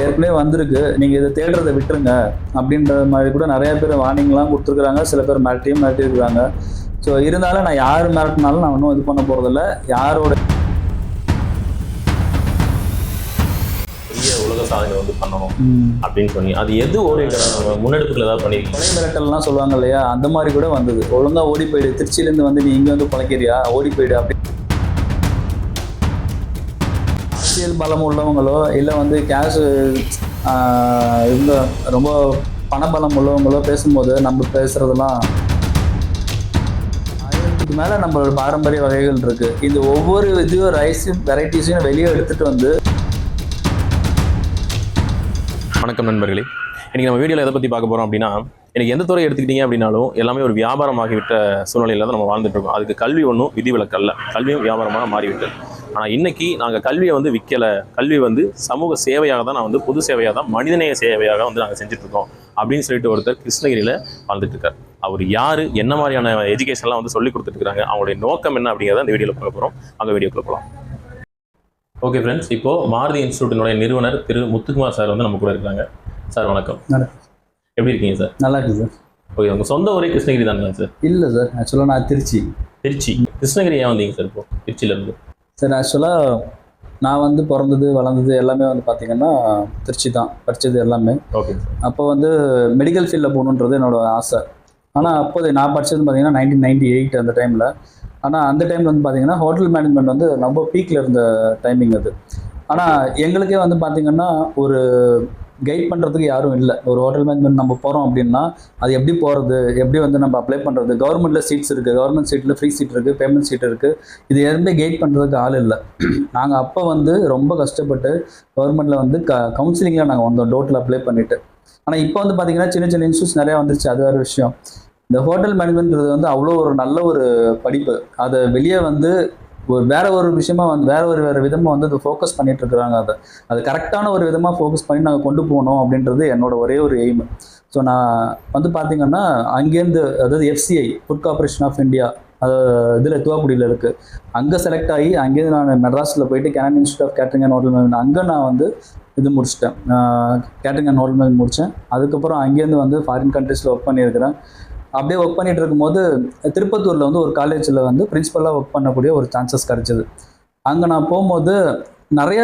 ஏற்கனவே வந்திருக்கு. நீங்கள் இதை தேடுறதை விட்டுருங்க. அப்படின்ற மாதிரி கூட நிறைய பேர் வார்னிங்லாம் கொடுத்துருக்குறாங்க. சில பேர் மிரட்டியும் மிரட்டியிருக்கிறாங்க. ஸோ இருந்தாலும் நான் யார் மிரட்டினாலும் நான் ஒன்றும் இது பண்ண போகிறதில்ல யாரோட உலக சாதனை வந்து பண்ணணும் அப்படின்னு சொல்லி அது எது ஒரு முன்னெடுப்புகள் ஏதாவது பண்ணிருக்கீங்க? கொலை மிரட்டல்லாம் சொல்லுவாங்க இல்லையா? அந்த மாதிரி கூட வந்தது. ஒழுங்கா ஓடி போயிடு. திருச்சியிலேருந்து வந்து நீ இங்கே வந்து குலைக்கிறியா ஓடி போயிடு அப்படி ஃபினான்ஷியல் பலம் உள்ளவங்களோ இல்லை வந்து கேஷ் இந்த ரொம்ப பணபலம் உள்ளவங்களோ பேசும்போது நம்ம பேசுறதெல்லாம் ஆயிரத்துக்கு மேலே நம்மளோட பாரம்பரிய வகைகள் இருக்கு. இந்த ஒவ்வொரு இதுவும் ரைஸும் வெரைட்டிஸையும் வெளியே எடுத்துட்டு வந்து வணக்கம் நண்பர்களே. இன்றைக்கி நம்ம வீடியோவில் எதை பற்றி பார்க்க போகிறோம் அப்படின்னா எனக்கு எந்த துறை எடுத்துக்கிட்டீங்க அப்படின்னாலும் எல்லாமே ஒரு வியாபாரமாகிவிட்ட சூழ்நிலையில் தான் நம்ம வாழ்ந்துட்டு இருக்கோம். அதுக்கு கல்வி ஒன்றும் விதிவிலக்கல்ல. கல்வியும் வியாபாரமாக மாறிவிட்டது. ஆனால் இன்னைக்கு நாங்கள் கல்வியை வந்து விற்கலை கல்வி வந்து சமூக சேவையாக தான் நான் வந்து பொது சேவையாக தான் மனிதநேய சேவையாக வந்து நாங்கள் செஞ்சுட்டு இருக்கோம் அப்படின்னு சொல்லிட்டு ஒருத்தர் கிருஷ்ணகிரியில் வாழ்ந்துட்டு இருக்கார் அவர் யார் என்ன மாதிரியான எஜுகேஷன்லாம் வந்து சொல்லி கொடுத்துட்டு இருக்காங்க அவங்களுடைய நோக்கம் என்ன அப்படிங்கிறத இந்த வீடியோவில் பார்க்க போகிறோம் அங்கே வீடியோக்குள்ள போகலாம் ஓகே ஃப்ரெண்ட்ஸ் இப்போ மாருதி இன்ஸ்டியூட்டினுடைய நிறுவனர் திரு முத்துக்குமார் சார் வந்து நம்ம கூட இருக்காங்க. சார் வணக்கம். எப்படி இருக்கீங்க சார்? நல்லா இருக்கு சார். ஓகே உங்கள் சொந்த ஊரே கிருஷ்ணகிரி தானே சார்? இல்லை சார். ஆக்சுவலாக நான் திருச்சி. திருச்சி. கிருஷ்ணகிரி ஏன் வந்தீங்க சார் இப்போ? திருச்சியிலேருந்து சார் ஆக்சுவலாக நான் வந்து பிறந்தது வளர்ந்தது எல்லாமே வந்து பார்த்தீங்கன்னா திருச்சி தான். படித்தது எல்லாமே. ஓகே அப்போ வந்து மெடிக்கல் ஃபீல்டில் போகணுன்றது என்னோட ஆசை. ஆனால் அப்போது நான் படித்தது பார்த்தீங்கன்னா நைன்டீன் நைன்டி எயிட் அந்த டைமில் ஆனால் அந்த டைமில் வந்து பார்த்தீங்கன்னா ஹோட்டல் மேனேஜ்மெண்ட் வந்து ரொம்ப பீக்கில் இருந்த டைமிங் அது. ஆனால் எங்களுக்கே வந்து பார்த்தீங்கன்னா ஒரு கைட் பண்ணுறதுக்கு யாரும் இல்லை. ஒரு ஹோட்டல் மேனேஜ்மெண்ட் நம்ம போகிறோம் அப்படின்னா அது எப்படி போகிறது எப்படி வந்து நம்ம அப்ளை பண்ணுறது கவர்மெண்ட்டில் சீட்ஸ் இருக்குது கவர்மெண்ட் சீட்டில் ஃப்ரீ சீட் இருக்குது பேமெண்ட் சீட் இருக்குது இது எதுவுமே கைட் பண்ணுறதுக்கு ஆள் இல்லை. நாங்கள் அப்போ வந்து ரொம்ப கஷ்டப்பட்டு கவர்மெண்ட்டில் வந்து க கவுன்சிலிங்கில் நாங்கள் வந்தோம். டோட்டில் அப்ளை பண்ணிவிட்டு ஆனால் இப்போ வந்து பார்த்தீங்கன்னா சின்ன சின்ன இன்ஸ்டியூட்ஸ் நிறையா வந்துருச்சு. அது வேறு விஷயம். இந்த ஹோட்டல் மேனேஜ்மெண்ட்ன்றது வந்து அவ்வளோ ஒரு நல்ல ஒரு படிப்பு. அதை வெளியே வந்து வேற ஒரு விஷயமா வந்து வேற ஒரு வேற விதமாக வந்து அதை ஃபோக்கஸ் பண்ணிட்டு இருக்கிறாங்க அதை அது கரெக்டான ஒரு விதமாக ஃபோக்கஸ் பண்ணி நாங்கள் கொண்டு போகணும் அப்படின்றது என்னோட ஒரே ஒரு எய்ம் ஸோ நான் வந்து பார்த்தீங்கன்னா அங்கேருந்து அதாவது FCI food corporation of India அது இதில் துவாக்குடியில் இருக்குது அங்கே செலக்ட் ஆகி அங்கேருந்து நான் மெட்ராஸில் போயிட்டு Canon institute of catering and hotel management அங்கே நான் வந்து இது முடிச்சிட்டேன். கேட்டரிங் அண்ட் ஹோட்டல் மேனேஜ் முடித்தேன் அதுக்கப்புறம் அங்கேருந்து வந்து ஃபாரின் கண்ட்ரீஸில் ஒர்க் பண்ணியிருக்கிறேன். அப்படியே ஒர்க் பண்ணிட்டு இருக்கும்போது திருப்பத்தூரில் வந்து ஒரு காலேஜில் வந்து பிரின்ஸிபலாக ஒர்க் பண்ணக்கூடிய ஒரு சான்சஸ் கிடச்சிது. அங்கே நான் போகும்போது நிறைய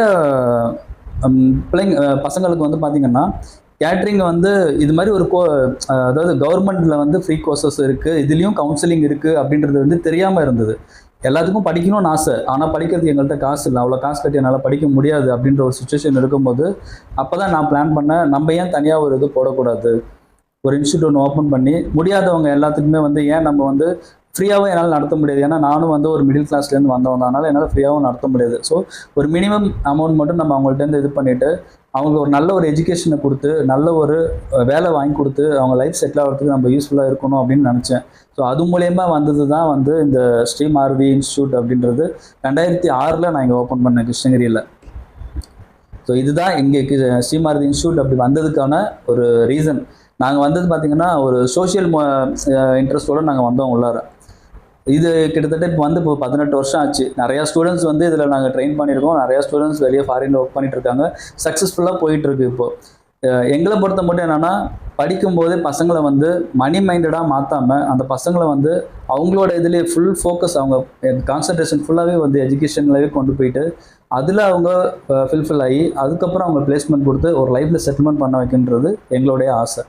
பிள்ளைங்க பசங்களுக்கு வந்து பார்த்திங்கன்னா கேட்ரிங் வந்து இது மாதிரி ஒரு கோ அதாவது கவர்மெண்ட்டில் வந்து ஃப்ரீ கோர்சஸ் இருக்குது இதுலேயும் கவுன்சிலிங் இருக்குது அப்படின்றது வந்து தெரியாமல் இருந்தது. எல்லாத்துக்கும் படிக்கணும்னு ஆசை. ஆனால் படிக்கிறதுக்கு எங்கள்கிட்ட காசு இல்லை. அவ்வளோ காசு கட்டி என்னால் படிக்க முடியாது அப்படின்ற ஒரு சுச்சுவேஷன் இருக்கும்போது அப்போ தான் நான் பிளான் பண்ணேன் நம்ம ஏன் தனியாக ஒரு இது போடக்கூடாது? ஒரு இன்ஸ்டியூட் ஒன்று ஓப்பன் பண்ணி முடியாதவங்க எல்லாத்துக்குமே வந்து ஏன் நம்ம வந்து ஃப்ரீயாகவும் என்னால் நடத்த முடியாது? ஏன்னா நானும் வந்து ஒரு மிடில் கிளாஸ்லேருந்து வந்தவங்க அதனால் என்னால் ஃப்ரீயாகவும் நடத்த முடியாது. ஸோ ஒரு மினிமம் அமௌண்ட் மட்டும் நம்ம அவங்கள்ட்டேருந்து இது பண்ணிவிட்டு அவங்களுக்கு ஒரு நல்ல ஒரு எஜுகேஷனை கொடுத்து நல்ல ஒரு வேலை வாங்கி கொடுத்து அவங்க லைஃப் செட்டில் ஆகிறதுக்கு நம்ம யூஸ்ஃபுல்லாக இருக்கணும் அப்படின்னு நினச்சேன். ஸோ அது மூலயமா வந்தது தான் வந்து இந்த ஸ்ரீ மாருதி இன்ஸ்டியூட் அப்படின்றது. ரெண்டாயிரத்தி ஆறில் நான் இங்கே ஓப்பன் பண்ணேன் கிருஷ்ணகிரியில். ஸோ இதுதான் இங்கே ஸ்ரீமாரதி இன்ஸ்டியூட் அப்படி வந்ததுக்கான ஒரு ரீசன் நாங்கள் வந்தது பார்த்திங்கன்னா ஒரு சோஷியல் இன்ட்ரெஸ்ட்டோடு நாங்கள் வந்தோம் உள்ளார. இது கிட்டத்தட்ட இப்போ வந்து இப்போ பதினெட்டு வருஷம் ஆச்சு. நிறையா ஸ்டூடெண்ட்ஸ் வந்து இதில் நாங்கள் ட்ரெயின் பண்ணியிருக்கோம். நிறையா ஸ்டூடெண்ட்ஸ் வெளியே ஃபாரினில் ஒர்க் பண்ணிகிட்டு இருக்காங்க சக்ஸஸ்ஃபுல்லாக போயிட்டுருக்கு இப்போது எங்களை பொறுத்த மட்டும் என்னென்னா படிக்கும்போதே பசங்களை வந்து மணி மைண்டடாக மாற்றாமல் அந்த பசங்களை வந்து அவங்களோட இதுலேயே ஃபுல் ஃபோக்கஸ் அவங்க கான்சன்ட்ரேஷன் ஃபுல்லாகவே வந்து எஜுகேஷன்லவே கொண்டு போயிட்டு அதில் அவங்க ஃபில்ஃபில் ஆகி அதுக்கப்புறம் அவங்க பிளேஸ்மெண்ட் கொடுத்து ஒரு லைஃப்பில் செட்டில்மெண்ட் பண்ண வைக்கின்றது எங்களுடைய ஆசை.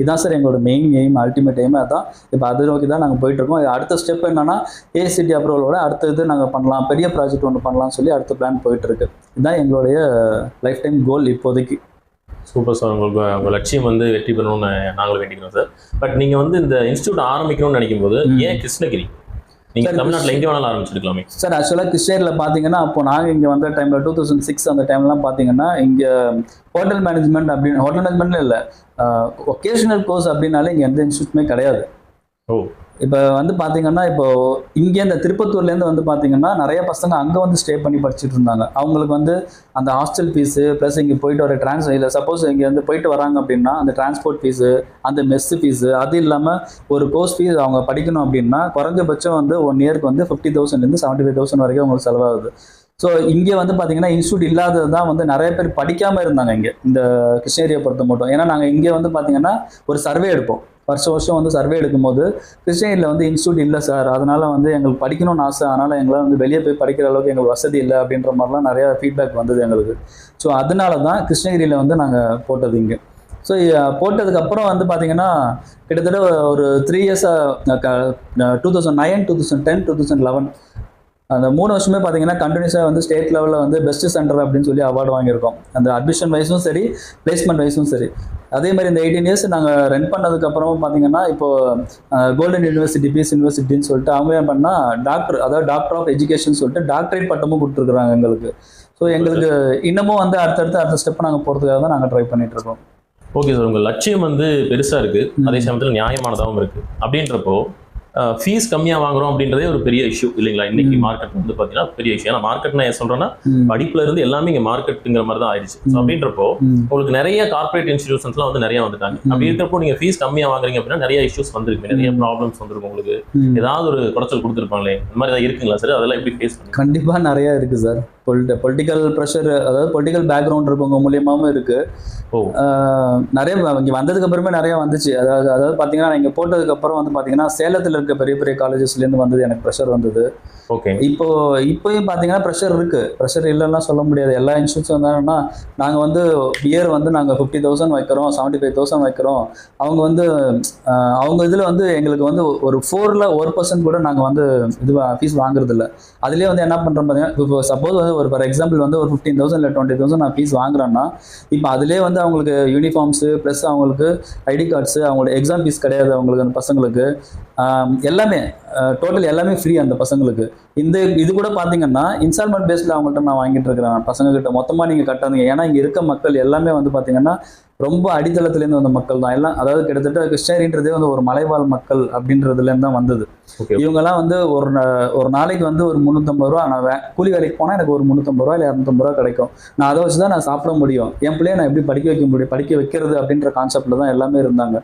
இதான் சார் எங்களோட மெயின் எய்ம் அல்டிமேட் எய்ம் அதான் இப்போ அது நோக்கி தான் நாங்கள் போயிட்டுருக்கோம். அடுத்த ஸ்டெப் என்னன்னா ஏசிடி அப்ரூவலோட அடுத்த இது நாங்கள் பண்ணலாம். பெரிய ப்ராஜெக்ட் ஒன்று பண்ணலாம்னு சொல்லி அடுத்த பிளான் போயிட்டுருக்கு. இதுதான் எங்களுடைய லைஃப் டைம் கோல் இப்போதைக்கு சூப்பர் சார் உங்களுக்கு உங்கள் லட்சியம் வந்து வெற்றி பெறணும்னு நாங்களும் வேண்டிக்கிறோம் சார் பட் நீங்கள் வந்து இந்த இன்ஸ்டியூட் ஆரம்பிக்கணும்னு நினைக்கும் போது. ஏன் கிருஷ்ணகிரி? நீங்கள் சார், தமிழ்நாட்டில் எங்கே வேணாலும் ஆரம்பிச்சிருக்கலாமே. சார் ஆக்சுவலாக கிருஷ்ணகிரியில் பார்த்தீங்கன்னா அப்போ நாங்கள் இங்கே வந்த டைமில் டூ தௌசண்ட் சிக்ஸ் அந்த டைம்லாம் பார்த்தீங்கன்னா இங்கே ஹோட்டல் மேனேஜ்மெண்ட் அப்படின்னு ஹோட்டல் மேனேஜ்மெண்ட்ல இல்லை ஒகேஷனல் கோர்ஸ் அப்படின்னாலே இங்கே எந்த இன்ஸ்டியூட்டுமே கிடையாது. ஓ. இப்போ வந்து பார்த்தீங்கன்னா இப்போ இங்கே இந்த திருப்பத்தூர்லேருந்து வந்து பார்த்தீங்கன்னா நிறைய பசங்க அங்கே வந்து ஸ்டே பண்ணி படிச்சுட்டு இருந்தாங்க. அவங்களுக்கு வந்து அந்த ஹாஸ்டல் ஃபீஸு ப்ளஸ் இங்கே போயிட்டு வர டிரான்ஸ் இல்லை சப்போஸ் இங்கே வந்து போயிட்டு வராங்க அப்படின்னா அந்த டிரான்ஸ்போர்ட் ஃபீஸு அந்த மெஸ்ஸு ஃபீஸு அது இல்லாமல் ஒரு கோர்ஸ் ஃபீஸ் அவங்க படிக்கணும் அப்படின்னா குறைஞ்சபட்சம் வந்து ஒன் இயருக்கு வந்து ஃபிஃப்டி தௌசண்ட்லேருந்து செவன்ட்டி ஃபைவ் தௌசண்ட் வரைக்கும் அவங்களுக்கு செலவாகுது. ஸோ இங்கே வந்து பார்த்தீங்கன்னா இன்ஸ்டியூட் இல்லாதது தான் வந்து நிறைய பேர் படிக்காமல் இருந்தாங்க இங்கே. இந்த கிருஷ்ணகிரியை பொறுத்த மட்டும். ஏன்னா நாங்கள் இங்கே வந்து பார்த்தீங்கன்னா ஒரு சர்வே எடுப்போம். வருஷ வருஷம் வந்து சர்வே எடுக்கும்போது கிருஷ்ணகிரியில் வந்து இன்ஸ்டியூட் இல்லை சார் அதனால வந்து எங்களுக்கு படிக்கணும்னு ஆசை. அதனால் எங்களால் வந்து வெளியே போய் படிக்கிற அளவுக்கு எங்களுக்கு வசதி இல்லை அப்படின்ற மாதிரிலாம் நிறையா ஃபீட்பேக் வந்தது எங்களுக்கு. ஸோ அதனால தான் கிருஷ்ணகிரியில் வந்து நாங்கள் போட்டது இங்கே. ஸோ போட்டதுக்கப்புறம் வந்து பார்த்தீங்கன்னா கிட்டத்தட்ட ஒரு த்ரீ இயர்ஸாக two thousand nine two thousand ten two thousand eleven அந்த மூணு வருஷமே பார்த்தீங்கன்னா கண்டினியூஸாக வந்து ஸ்டேட் லெவலில் வந்து பெஸ்ட் சென்டர் அப்படின்னு சொல்லி அவார்டு வாங்கியிருக்கோம். அந்த அட்மிஷன் வைஸும் சரி பிளேஸ்மெண்ட் வைஸும் சரி. அதே மாதிரி இந்த எயிட்டீன் இயர்ஸ் நாங்கள் ரன் பண்ணதுக்கப்புறமும் பார்த்தீங்கன்னா இப்போ கோல்டன் யூனிவர்சிட்டி பீஸ் யூனிவர்சிட்டின்னு சொல்லிட்டு அவங்க என்ன பண்ணால் டாக்டர் அதாவது டாக்டர் ஆஃப் எஜுகேஷன் சொல்லிட்டு டாக்டரேட் பட்டமும் கொடுத்துருக்குறாங்க எங்களுக்கு. ஸோ எங்களுக்கு இன்னமும் வந்து அடுத்தடுத்து அடுத்த ஸ்டெப் நாங்கள் போகிறதுக்காக தான் நாங்கள் ட்ரை பண்ணிட்டு இருக்கோம். ஓகே சார் உங்கள் லட்சியம் வந்து பெருசாக இருக்குது அதே சமயத்தில் நியாயமானதாகவும் இருக்குது அப்படின்றப்போ ஃபீஸ் கம்மியாக வாங்குறோம் அப்படின்றதே ஒரு பெரிய இஷ்யூ இல்லைங்களா இன்னைக்கு. மார்க்கெட் வந்து பார்த்தீங்கன்னா பெரிய இஷ்யூ ஏன்னா மார்க்கெட் நான் ஏன் சொல்கிறேன்னா. படிப்புல இருந்து எல்லாமே இங்கே மார்க்கெட்டுங்கிற மாதிரி தான் ஆயிடுச்சு ஸோ. அப்படின்றப்போ. உங்களுக்கு நிறைய கார்ப்பரேட் இன்ஸ்டிடியூஷன்ஸ்லாம் வந்து நிறைய வந்துட்டாங்க அப்படி இருக்கிறப்போ நீங்க ஃபீஸ் கம்மியா வாங்குறீங்க அப்படின்னா நிறைய இஷ்யூஸ் வந்திருக்கு நிறைய. ப்ராப்ளம்ஸ் வந்திருக்கும் உங்களுக்கு. ஏதாவது ஒரு குறைச்சல் கொடுத்துருப்பாங்களே இந்த மாதிரி ஏதாவது இருக்குங்களா சார் அதெல்லாம் எப்படி ஃபேஸ் பண்ணுங்க கண்டிப்பாக நிறைய இருக்குது சார் பொலிட்ட பொலிட்டிக்கல் ப்ரெஷர் அதாவது பொலிட்டிக்கல் பேக்ரவுண்ட் இருக்கவங்க மூலியமாகவும் இருக்குது நிறைய இங்கே வந்ததுக்கு அப்புறமே நிறைய வந்துச்சு. அதாவது அதாவது பார்த்தீங்கன்னா இங்கே போட்டதுக்கு அப்புறம் வந்து பார்த்தீங்கன்னா சேலத்தில் இருக்க பெரிய பெரிய காலேஜஸ்லேருந்து வந்தது எனக்கு ப்ரெஷர் வந்தது. ஓகே இப்போ இப்போயும் பார்த்தீங்கன்னா ப்ரெஷர் இருக்குது ப்ரெஷர் இல்லைன்னா சொல்ல முடியாது. எல்லா இன்சூரன்ஸும் என்னன்னா நாங்கள் வந்து இயர் வந்து நாங்கள் ஃபிஃப்டி தௌசண்ட் வைக்கிறோம் செவன்ட்டி ஃபைவ் தௌசண்ட் வைக்கிறோம். அவங்க வந்து அவங்க இதில் வந்து எங்களுக்கு வந்து ஒரு ஃபோரில் ஒரு பர்சன்ட் கூட நாங்கள் வந்து இது ஃபீஸ் வாங்குறதில்ல. அதுலேயே வந்து என்ன பண்ணுறோம் பார்த்தீங்கன்னா இப்போ சப்போஸ் வந்து ஒரு ஃபார் எக்ஸாம்பிள் வந்து ஒரு ஃபிஃப்டீன் தௌசண்ட் இல்லை டுவெண்ட்டி தௌசண்ட் நான் ஃபீஸ் வாங்குறேன்னா இப்போ அதுலேயே வந்து அவங்களுக்கு யூனிஃபார்ம்ஸு ப்ளஸ் அவங்களுக்கு ஐடி கார்ட்ஸு அவங்களோட எக்ஸாம் ஃபீஸ் கிடையாது அவங்களுக்கு அந்த பசங்களுக்கு. எல்லாமே டோட்டல் எல்லாமே ஃப்ரீ அந்த பசங்களுக்கு. இந்த இது கூட பார்த்தீங்கன்னா இன்ஸ்டால்மெண்ட் பேஸில் அவங்கள்ட்ட நான் வாங்கிட்டு இருக்கிறேன். பசங்க கிட்ட மொத்தமாக நீங்கள் கட்டாதீங்க ஏன்னா இங்கே இருக்க மக்கள் எல்லாமே வந்து பார்த்தீங்கன்னா ரொம்ப அடித்தளத்துலேருந்து வந்த மக்கள் தான் எல்லாம் அதாவது கிட்டத்தட்ட கிருஷ்ணகிரின்றதே வந்து ஒரு மலைவாழ் மக்கள் அப்படின்றதுலேருந்து தான் வந்தது. ஓகே. இவங்கெல்லாம் வந்து ஒரு ஒரு நாளைக்கு வந்து ஒரு முந்நூற்றம்பது ரூபா நான் கூலி வேலைக்கு போனால் எனக்கு ஒரு முந்நூற்றம்பது ரூபா இல்லை இரநூத்தம்பது ரூபா கிடைக்கும். நான் அதை வச்சு தான் நான் சாப்பிட முடியும். என் பிள்ளைய நான் எப்படி படிக்க வைக்க முடியும்? படிக்க வைக்கிறது அப்படின்ற கான்செப்டில் தான் எல்லாமே இருந்தாங்க.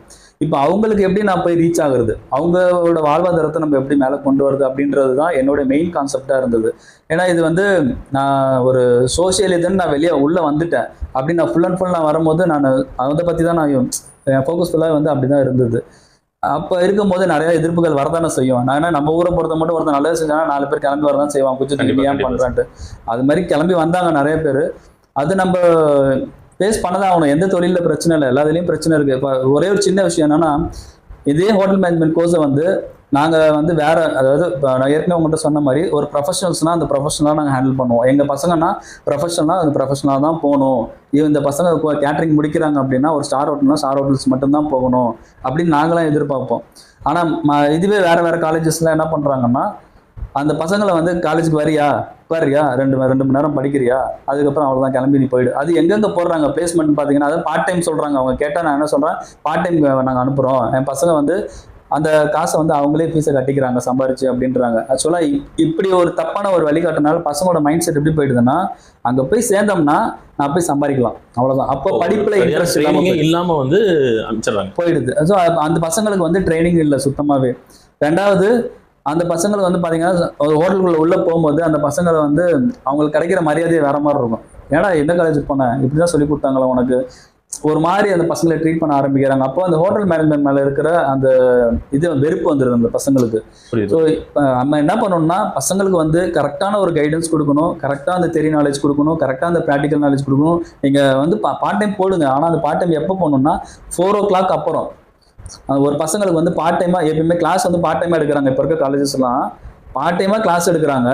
இப்போ அவங்களுக்கு எப்படி நான் போய் ரீச் ஆகுறது? அவங்களோட வாழ்வாதாரத்தை நம்ம எப்படி மேலே கொண்டு வரது அப்படின்றது தான் என்னோட மெயின் கான்செப்டாக இருந்தது. ஏன்னா இது வந்து நான் ஒரு இதுன்னு நான் வெளியே உள்ளே வந்துட்டேன். அப்படி நான் ஃபுல் அண்ட் ஃபுல் நான் வரும்போது நான் அதை பற்றி தான் நான் என் ஃபோக்கஸ் ஃபுல்லாக வந்து அப்படி தான் இருந்தது. அப்போ இருக்கும்போது நிறைய எதிர்ப்புகள் வரதானே செய்யும். நான் என்ன நம்ம ஊரை பொறுத்த மட்டும் ஒருத்தர் நல்லது செஞ்சானா நாலு பேர் கிளம்பி வரதான் செய்வான். குச்சி திரும்பி ஏன். பண்ணுறான்ட்டு அது மாதிரி கிளம்பி வந்தாங்க நிறைய பேர். அது நம்ம ஃபேஸ் பண்ணதான் ஆகணும். எந்த தொழிலில் பிரச்சனை இல்லை. எல்லாத்துலேயும் பிரச்சனை இருக்குது இப்போ ஒரே ஒரு சின்ன விஷயம் என்னன்னா இதே ஹோட்டல் மேனேஜ்மெண்ட் கோர்ஸை வந்து நாங்கள் வந்து வேற அதாவது இப்போ நான் ஏற்கனவே உங்கள்கிட்ட சொன்ன மாதிரி ஒரு ப்ரொஃபஷனல்ஸ்னால் அந்த ப்ரொஃபஷனலாக நாங்கள் ஹேண்டில் பண்ணுவோம். எங்கள் பசங்கன்னா ப்ரொஃபஷனலாக அது ப்ரொஃபஷனலாக தான் போகணும். இது இந்த பசங்க கேட்டரிங் முடிக்கிறாங்க அப்படின்னா ஒரு ஸ்டார் ஹோட்டல்னா ஸ்டார் ஹோட்டல்ஸ் மட்டும்தான் போகணும் அப்படின்னு நாங்களாம் எதிர்பார்ப்போம். ஆனால் இதுவே வேறு வேறு காலேஜஸ்லாம் என்ன பண்ணுறாங்கன்னா அந்த பசங்களை வந்து காலேஜுக்கு வரியா? உட்காரியா ரெண்டு ரெண்டு மணி நேரம் படிக்கிறியா? அதுக்கப்புறம் அவ்வளோதான் கிளம்பி நீ போயிடு. அது எங்கெங்கே போடுறாங்க? பிளேஸ்மெண்ட் பார்த்தீங்கன்னா அதாவது பார்ட் டைம் சொல்கிறாங்க அவங்க கேட்டால் நான் என்ன சொல்கிறேன் பார்ட் டைம் நாங்கள் அனுப்புகிறோம் என் பசங்க வந்து அந்த காசை வந்து அவங்களே ஃபீஸை கட்டிக்கிறாங்க சம்பாரிச்சு அப்படின்றாங்க. ஆக்சுவலாக இப்படி ஒரு தப்பான ஒரு வழிகாட்டுனால பசங்களோட மைண்ட் செட் எப்படி போயிடுதுன்னா அங்கே போய் சேர்ந்தோம்னா நான் போய் சம்பாதிக்கலாம். அவ்வளோதான் அப்போ படிப்பில் இன்ட்ரெஸ்ட் இல்லாமல் ட்ரைனிங்கே இல்லாம வந்து அனுப்பிச்சிடுறாங்க. போயிடுது. ஸோ அந்த பசங்களுக்கு வந்து ட்ரைனிங் இல்லை சுத்தமாகவே ரெண்டாவது அந்த பசங்களுக்கு வந்து பார்த்தீங்கன்னா ஒரு ஹோட்டலுக்குள்ள உள்ளே போகும்போது அந்த பசங்களை வந்து அவங்களுக்கு கிடைக்கிற மரியாதையே வேற மாதிரி இருக்கும். ஏன்னா எந்த காலேஜுக்கு போனேன் இப்படி தான் சொல்லி கொடுத்தாங்களா உனக்கு? ஒரு மாதிரி அந்த பசங்களை ட்ரீட் பண்ண ஆரம்பிக்கிறாங்க. அப்போ அந்த ஹோட்டல் மேனேஜ்மெண்ட் மேலே இருக்கிற அந்த இது வெறுப்பு வந்துடுது அந்த பசங்களுக்கு. ஸோ நம்ம என்ன பண்ணணும்னா பசங்களுக்கு வந்து கரெக்டான ஒரு கைடன்ஸ் கொடுக்கணும். கரெக்டாக அந்த தெரி நாலேஜ் கொடுக்கணும். கரெக்டாக அந்த ப்ராக்டிக்கல் நாலேஜ் கொடுக்கணும். நீங்கள் வந்து பார்ட் டைம் போடுங்க. ஆனால் அந்த பார்ட் டைம் எப்போ போகணும்னா ஃபோர் ஓ கிளாக் அப்புறம் ஒரு பசங்களுக்கு வந்து பார்ட் டைமாக எப்பயுமே கிளாஸ் வந்து பார்ட் டைமாக எடுக்கிறாங்க. இப்போ இருக்க காலேஜஸ்லாம் பார்ட் டைமாக கிளாஸ் எடுக்கிறாங்க.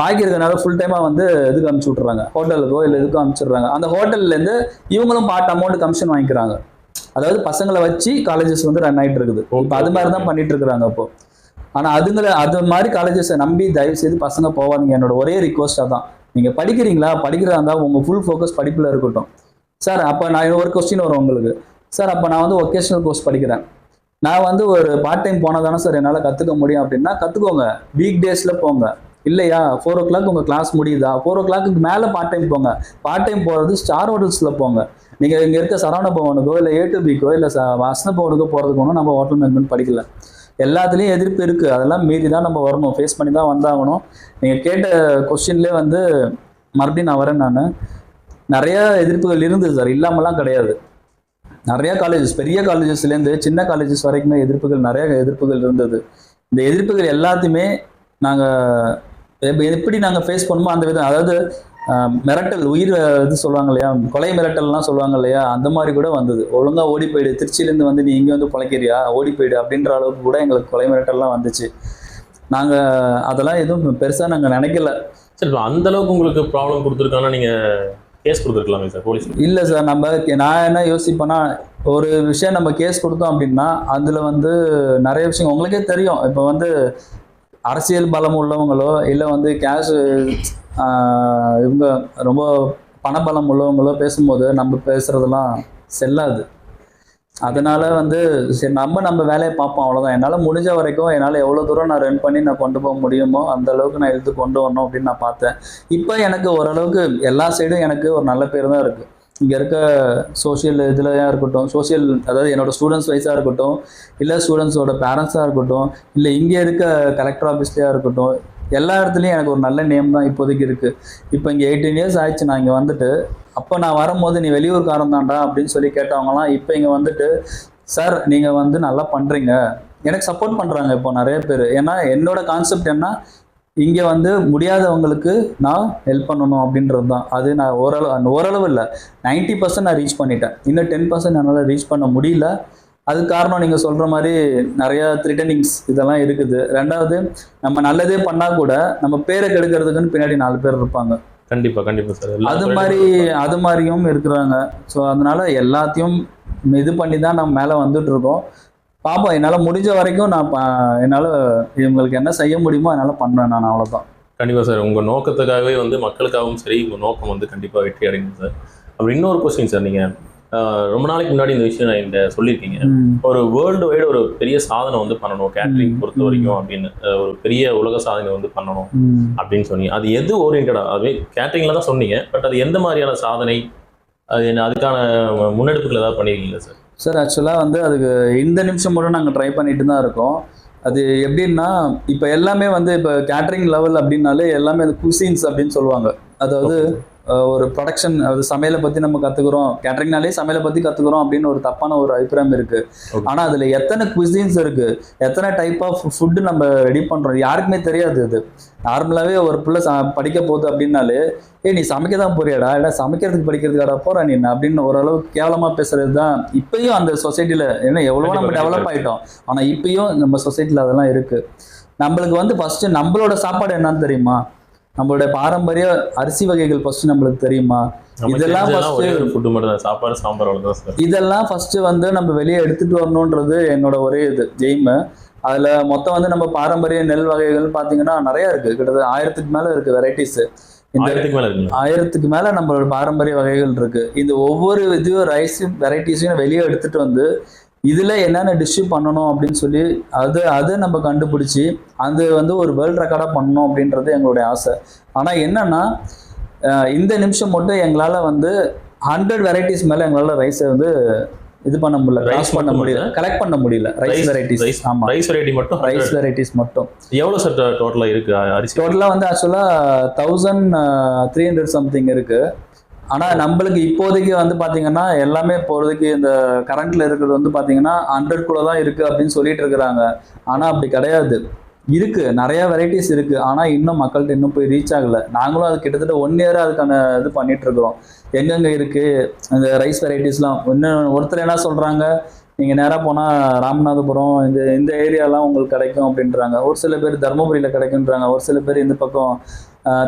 பாக்கி இருக்கிற நேரம் ஃபுல் டைமாக வந்து இதுக்கு அனுப்பிச்சு விட்றாங்க ஹோட்டலுக்கோ இல்லை இதுக்கோ அனுப்பிச்சிடுறாங்க. அந்த ஹோட்டல்லேருந்து இவங்களும் பார்ட் அமௌண்ட் கமிஷன் வாங்கிக்கிறாங்க. அதாவது பசங்களை வச்சு காலேஜஸ் வந்து ரன் ஆகிட்டு இருக்குது. இப்போ அது மாதிரி தான் பண்ணிட்டு இருக்கிறாங்க இப்போ. ஆனால் அதுங்களை அது மாதிரி காலேஜஸை நம்பி தயவு செய்து பசங்க போவாதீங்க. என்னோட ஒரே ரிக்வஸ்ட்டாக தான் நீங்கள் படிக்கிறீங்களா? படிக்கிறதா இருந்தால் உங்கள் ஃபுல் ஃபோக்கஸ் படிப்பில் இருக்கட்டும். சார் அப்போ நான் ஒரு கொஸ்டின் வரும் உங்களுக்கு. சார் அப்போ நான் வந்து ஒகேஷனல் கோர்ஸ் படிக்கிறேன். நான் வந்து ஒரு பார்ட் டைம் போனால் தானே சார் என்னால் கற்றுக்க முடியும் அப்படின்னா கற்றுக்கோங்க வீக் டேஸில் போங்க. இல்லையா? ஃபோர் ஓ கிளாக் உங்கள் கிளாஸ் முடியுதா? ஃபோர் ஓ கிளாக்கு மேலே பார்ட் டைம் போங்க. பார்ட் டைம் போகிறது ஸ்டார் ஹோட்டல்ஸில் போங்க. நீங்கள் இங்கே இருக்க சரவண பவனுக்கோ இல்லை ஏ டு பிக்கோ இல்லை ச வசன பவனுக்கோ போகிறதுக்கு ஒன்றும் நம்ம ஹோட்டல் மேனேஜ்மெண்ட் படிக்கல. எல்லாத்துலேயும் எதிர்ப்பு இருக்குது அதெல்லாம் மீறி தான் நம்ம வரணும். ஃபேஸ் பண்ணி தான் வந்தாகணும். நீங்கள் கேட்ட கொஸ்டின்லேயே வந்து மறுபடியும் நான் வரேன் நான். நிறைய எதிர்ப்புகள் இருந்தது சார் இல்லாமலாம் கிடையாது. நிறையா காலேஜஸ் பெரிய காலேஜஸ்லேருந்து சின்ன காலேஜஸ் வரைக்குமே எதிர்ப்புகள் நிறையா எதிர்ப்புகள் இருந்தது. இந்த எதிர்ப்புகள் எல்லாத்தையுமே நாங்கள் எப்படி நாங்கள் ஃபேஸ் பண்ணுமோ அந்த விதம் அதாவது மிரட்டல் உயிர் இது சொல்லுவாங்க இல்லையா கொலை மிரட்டல்லாம் சொல்லுவாங்க இல்லையா அந்த மாதிரி கூட வந்தது. ஒழுங்காக ஓடி போயிடு திருச்சியிலேருந்து வந்து நீ இங்கே வந்து பிழைக்கிறியா ஓடி போயிடு அப்படின்ற அளவுக்கு கூட எங்களுக்கு கொலை மிரட்டல்லாம் வந்துச்சு. நாங்கள் அதெல்லாம் எதுவும் பெருசாக நாங்கள் நினைக்கல. சரி அந்த அளவுக்கு உங்களுக்கு ப்ராப்ளம் கொடுத்துருக்காங்கன்னா நீங்க கேஸ் கொடுத்துருக்கலாமே சார் போலீஸ் இல்லை சார் நம்ம நான் என்ன யோசிப்பேன்னா ஒரு விஷயம் நம்ம கேஸ் கொடுத்தோம் அப்படின்னா அதில் வந்து நிறைய விஷயம் உங்களுக்கே தெரியும். இப்போ வந்து அரசியல் பலம் உள்ளவங்களோ இல்லை வந்து கேஷ் இவங்க ரொம்ப பணபலம் உள்ளவங்களோ பேசும்போது நம்ம பேசுறதெல்லாம் செல்லாது. அதனால வந்து சரி நம்ம நம்ம வேலையை பார்ப்போம் அவ்வளோதான் என்னால் முடிஞ்ச வரைக்கும் என்னால் எவ்வளோ தூரம் நான் ரன் பண்ணி நான் கொண்டு போக முடியுமோ அந்த அளவுக்கு நான் எடுத்து கொண்டு வரணும் அப்படின்னு நான் பார்த்தேன். இப்போ எனக்கு ஓரளவுக்கு எல்லா சைடும் எனக்கு ஒரு நல்ல பேர் தான் இருக்குது இங்கே இருக்க சோஷியல் இதுலையாக இருக்கட்டும் சோஷியல் அதாவது என்னோட ஸ்டூடெண்ட்ஸ் வைஸாக இருக்கட்டும் இல்லை ஸ்டூடெண்ட்ஸோட பேரண்ட்ஸாக இருக்கட்டும் இல்லை இங்கே இருக்க கலெக்டர் ஆஃபீஸ்லேயா இருக்கட்டும் எல்லா இடத்துலையும் எனக்கு ஒரு நல்ல நேம் தான் இப்போதைக்கு இருக்குது இப்போ இங்கே எயிட்டீன் இயர்ஸ் ஆயிடுச்சு நான் இங்கே வந்துட்டு அப்போ நான் வரும்போது நீ வெளியூர்காரன் தான்டா அப்படின்னு சொல்லி கேட்டவங்கலாம் இப்போ இங்கே வந்துட்டு சார் நீங்கள் வந்து நல்லா பண்ணுறீங்க எனக்கு சப்போர்ட் பண்ணுறாங்க இப்போ நிறைய பேர். ஏன்னா என்னோட கான்செப்ட் என்ன? இங்கே வந்து முடியாதவங்களுக்கு நான் ஹெல்ப் பண்ணணும் அப்படின்றது தான் அது நான் ஓரளவு ஓரளவு இல்லை. நைன்ட்டி பர்சன்ட் நான் ரீச் பண்ணிட்டேன். இன்னும் டென் பர்சன்ட் என்னால் ரீச் பண்ண முடியல. அது காரணம் நீங்கள் சொல்கிற மாதிரி நிறையா த்ரிட்டனிங்ஸ் இதெல்லாம் இருக்குது. ரெண்டாவது நம்ம நல்லதே பண்ணால் கூட நம்ம பேரை கெடுக்கிறதுக்குன்னு பின்னாடி நாலு பேர் இருப்பாங்க. கண்டிப்பா கண்டிப்பா சார். அது மாதிரி அது மாதிரியும் இருக்கிறாங்க. ஸோ அதனால எல்லாத்தையும் இது பண்ணி தான் நம்ம மேலே வந்துட்டு இருக்கோம். பாப்போம் என்னால் முடிஞ்ச வரைக்கும் நான் என்னால் இவங்களுக்கு என்ன செய்ய முடியுமோ என்னால் பண்ணுவேன் நான் அவ்வளோதான் கண்டிப்பா சார். உங்க நோக்கத்துக்காகவே வந்து மக்களுக்காகவும் சரி உங்க நோக்கம் வந்து கண்டிப்பா வெற்றி அடையும் சார். அப்படி இன்னொரு கொஸ்டின் சார் நீங்க ரொம்ப நாளைக்கு முன்னாடி இந்த விஷயம் நான் இந்த சொல்லியிருக்கீங்க. ஒரு வேர்ல்டு வைடு ஒரு பெரிய சாதனை வந்து பண்ணணும் கேட்டரிங் ம், பொறுத்த. வரைக்கும் அப்படின்னு ஒரு பெரிய உலக சாதனை வந்து பண்ணணும் அப்படின்னு சொன்னீங்க. அது எது ஓரியன்டா அதுவே கேட்டரிங்ல தான் சொன்னீங்க பட் அது எந்த மாதிரியான சாதனை? அது என்ன அதுக்கான முன்னெடுப்புகள் ஏதாவது பண்ணிருக்கீங்களா சார்? சார் ஆக்சுவலாக வந்து அதுக்கு இந்த நிமிஷம் கூட நாங்கள் ட்ரை பண்ணிட்டு தான் இருக்கோம். அது எப்படின்னா இப்போ எல்லாமே வந்து இப்போ கேட்ரிங் லெவல் அப்படின்னாலே எல்லாமே அது குசின்ஸ் அப்படின்னு சொல்லுவாங்க. அதாவது ஒரு ப்ரொடக்ஷன் அது சமையலை பற்றி நம்ம கற்றுக்குறோம் கேட்ரிங்னாலே சமையலை பற்றி கற்றுக்குறோம் அப்படின்னு ஒரு தப்பான ஒரு அபிப்பிராயம் இருக்குது. ஆனால் அதில் எத்தனை குசின்ஸ் இருக்குது எத்தனை டைப் ஆஃப் ஃபுட்டு நம்ம ரெடி பண்ணுறோம் யாருக்குமே தெரியாது இது நார்மலாகவே ஒரு பிள்ளை படிக்க போகுது அப்படின்னாலே ஏய் நீ சமைக்க தான் போறியாடா? இல்லை சமைக்கிறதுக்கு படிக்கிறதுக்காடா போறா நீ? என்ன?" அப்படின்னு ஓரளவுக்கு கேவலமாக பேசுறது தான் இப்பயும் அந்த சொசைட்டியில் ஏன்னா எவ்வளவோ நம்ம டெவலப் ஆயிட்டோம். ஆனால் இப்பயும் நம்ம சொசைட்டியில் அதெல்லாம் இருக்கு. நம்மளுக்கு வந்து ஃபர்ஸ்ட் நம்மளோட சாப்பாடு என்னன்னு தெரியுமா? நம்மளுடைய பாரம்பரிய அரிசி வகைகள் ஃபர்ஸ்ட் நம்மளுக்கு தெரியுமா? இதெல்லாம் ஃபுட்டு மட்டும் தான். சாப்பாடு சாம்பார் இதெல்லாம் ஃபர்ஸ்ட் வந்து நம்ம வெளியே எடுத்துட்டு வரணுன்றது என்னோட ஒரே இது எய்மு அதுல மொத்தம் வந்து நம்ம பாரம்பரிய நெல் வகைகள் பாத்தீங்கன்னா நிறைய இருக்கு. கிட்டத்தட்ட ஆயிரத்துக்கு மேல இருக்கு வெரைட்டிஸ் இந்த ஆயிரத்துக்கு மேல நம்மளோட பாரம்பரிய வகைகள் இருக்கு. இந்த ஒவ்வொரு இதுவும் ரைஸ் வெரைட்டிஸையும் வெளியே எடுத்துட்டு வந்து இதுல என்னென்ன டிஷ்ஷு பண்ணணும் அப்படின்னு சொல்லி அது அதை நம்ம கண்டுபிடிச்சி அது வந்து ஒரு வேர்ல்ட் ரெக்கார்டா பண்ணணும் அப்படின்றது எங்களுடைய ஆசை. ஆனா என்னன்னா இந்த நிமிஷம் மட்டும் எங்களால வந்து ஹண்ட்ரட் வெரைட்டிஸ் மேல எங்களால ரைஸை வந்து இது பண்ண முடியல ரைஸ் பண்ண முடியல கலெக்ட் பண்ண முடியல ரைஸ் வெரைட்டிஸ் rice- ஆமா. ரைஸ் வெரைட்டி மட்டும் ரைஸ் வெரைட்டிஸ் மட்டும். எவ்வளவு சார் டோட்டலா இருக்கு அரிசி? டோட்டலாக வந்து ஆக்சுவலாக தௌசண்ட் த்ரீ ஹண்ட்ரட் சம்திங் இருக்கு. ஆனால் நம்மளுக்கு இப்போதைக்கு வந்து பார்த்தீங்கன்னா எல்லாமே இப்போதைக்கு இந்த கரண்ட்ல இருக்கிறது வந்து பார்த்தீங்கன்னா ஹண்ட்ரட் குள்ள தான் இருக்கு அப்படின்னு சொல்லிட்டு இருக்கிறாங்க. ஆனால் அப்படி கிடையாது. இருக்கு. நிறைய வெரைட்டிஸ் இருக்கு. ஆனால் இன்னும் மக்கள்கிட்ட இன்னும் போய் ரீச் ஆகல. நாங்களும் அது கிட்டத்தட்ட ஒன் இயர் அதுக்கான இது பண்ணிட்டு இருக்கிறோம். எங்கெங்க இருக்கு? இந்த ரைஸ் வெரைட்டிஸ்லாம் இன்னும் ஒருத்தர் என்ன சொல்றாங்க? நீங்கள் நேராக போனால் ராமநாதபுரம் இந்த இந்த ஏரியாலாம் உங்களுக்கு கிடைக்கும் அப்படின்றாங்க. ஒரு சில பேர் தருமபுரியில் கிடைக்குன்றாங்க ஒரு சில பேர் இந்த பக்கம்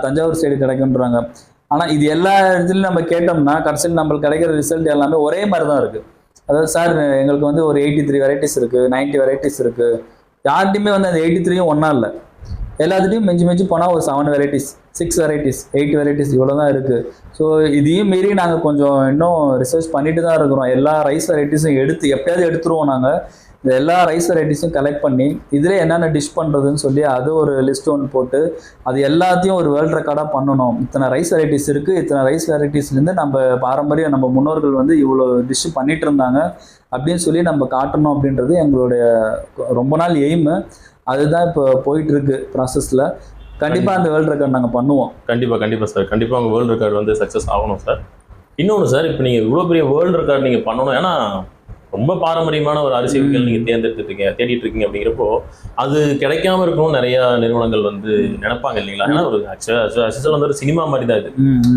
தஞ்சாவூர் சைடு கிடைக்குன்றாங்க ஆனால் இது எல்லா இடத்துலையும் நம்ம கேட்டோம்னா கடைசியில் நம்மளுக்கு கிடைக்கிற ரிசல்ட் எல்லாமே ஒரே மாதிரி தான் இருக்குது அதாவது சார் எங்களுக்கு வந்து ஒரு எயிட்டி த்ரீ வெரைட்டிஸ் இருக்குது நைன்ட்டி வெரைட்டிஸ் இருக்குது யார்கிட்டையுமே வந்து அந்த எயிட்டி த்ரீயும் ஒன்றா இல்லை. எல்லாத்துலேயும் மிஞ்சி மிஞ்சி போனால் ஒரு seven varieties six varieties eight varieties இவ்வளோ தான் இருக்குது ஸோ இதையும் மீறி நாங்கள் கொஞ்சம் இன்னும் ரிசர்ச் பண்ணிட்டு தான் இருக்கிறோம். எல்லா ரைஸ் வெரைட்டிஸும் எடுத்து எப்பயாவது எடுத்துருவோம் நாங்கள் இந்த எல்லா ரைஸ் வெரைட்டிஸும் கலெக்ட் பண்ணி இதில் என்னென்ன டிஷ் பண்ணுறதுன்னு சொல்லி அது ஒரு லிஸ்ட் ஒன்று போட்டு அது எல்லாத்தையும் ஒரு வேர்ல்ட் ரெக்கார்டாக பண்ணணும். இத்தனை ரைஸ் வெரைட்டிஸ் இருக்குது இத்தனை ரைஸ் வெரைட்டிஸ்லேருந்து நம்ம பாரம்பரிய நம்ம முன்னோர்கள் வந்து இவ்வளோ டிஷ் பண்ணிட்டு இருந்தாங்க அப்படின்னு சொல்லி நம்ம காட்டணும் அப்படின்றது எங்களுடைய ரொம்ப நாள் எய்மு அதுதான் இப்போ போயிட்டு இருக்கு ப்ராசஸில் கண்டிப்பாக அந்த வேர்ல்டு ரெக்கார்ட் நாங்கள் பண்ணுவோம். கண்டிப்பாக கண்டிப்பாக சார் கண்டிப்பாக உங்கள் வேர்ல்டு ரெக்கார்டு வந்து சக்ஸஸ் ஆகணும் சார் இன்னொன்று சார் இப்போ நீங்கள் இவ்வளோ பெரிய வேர்ல்டு ரெக்கார்டு நீங்கள் பண்ணணும். ஏன்னா ரொம்ப பாரம்பரியமான ஒரு அரிசி வகைகள் ம். நீங்கள் தேர்ந்தெடுத்துட்டீங்க தேடிட்டு இருக்கீங்க அப்படிங்கிறப்போ அது கிடைக்காம இருக்கணும் நிறைய நிறுவனங்கள் வந்து நினைப்பாங்க இல்லைங்களா? ஏன்னா ஒரு ஆக்சுவலாக வந்து ஒரு சினிமா மாதிரி தான் இது.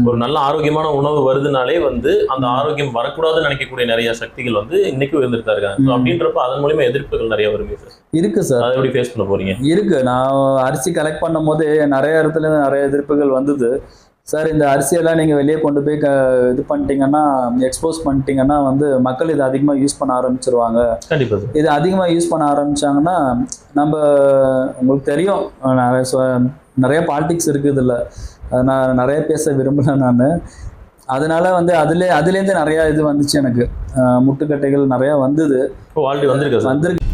ஒரு நல்ல ஆரோக்கியமான உணவு வருதுனாலே வந்து அந்த ஆரோக்கியம் வரக்கூடாதுன்னு நினைக்கக்கூடிய நிறைய சக்திகள் வந்து இன்னைக்கும் இருந்துட்டு தான் இருக்காங்க. அப்படின்றப்ப அதன் மூலியமா எதிர்ப்புகள் நிறைய வருமே சார். இருக்கு சார். அதை எப்படி ஃபேஸ் பண்ண போறீங்க? இருக்கு. நான் அரிசி கலெக்ட் பண்ணும்போது நிறைய இடத்துல நிறைய எதிர்ப்புகள் வந்தது. சார் இந்த அரிசியெல்லாம் நீங்கள் வெளியே கொண்டு போய் க இது பண்ணிட்டீங்கன்னா எக்ஸ்போஸ் பண்ணிட்டீங்கன்னா வந்து மக்கள் இதை அதிகமாக யூஸ் பண்ண ஆரம்பிச்சிருவாங்க. கண்டிப்பா சார். இது அதிகமாக யூஸ் பண்ண ஆரம்பிச்சாங்கன்னா நம்ம உங்களுக்கு தெரியும் நிறைய பாலிடிக்ஸ் இருக்குது இதில் நான் நிறைய பேச விரும்பல நான். அதனால வந்து அதுல அதுலேருந்து நிறைய இது வந்துச்சு எனக்கு. முட்டுக்கட்டைகள் நிறைய வந்தது. வந்திருக்கா வந்திருக்கு.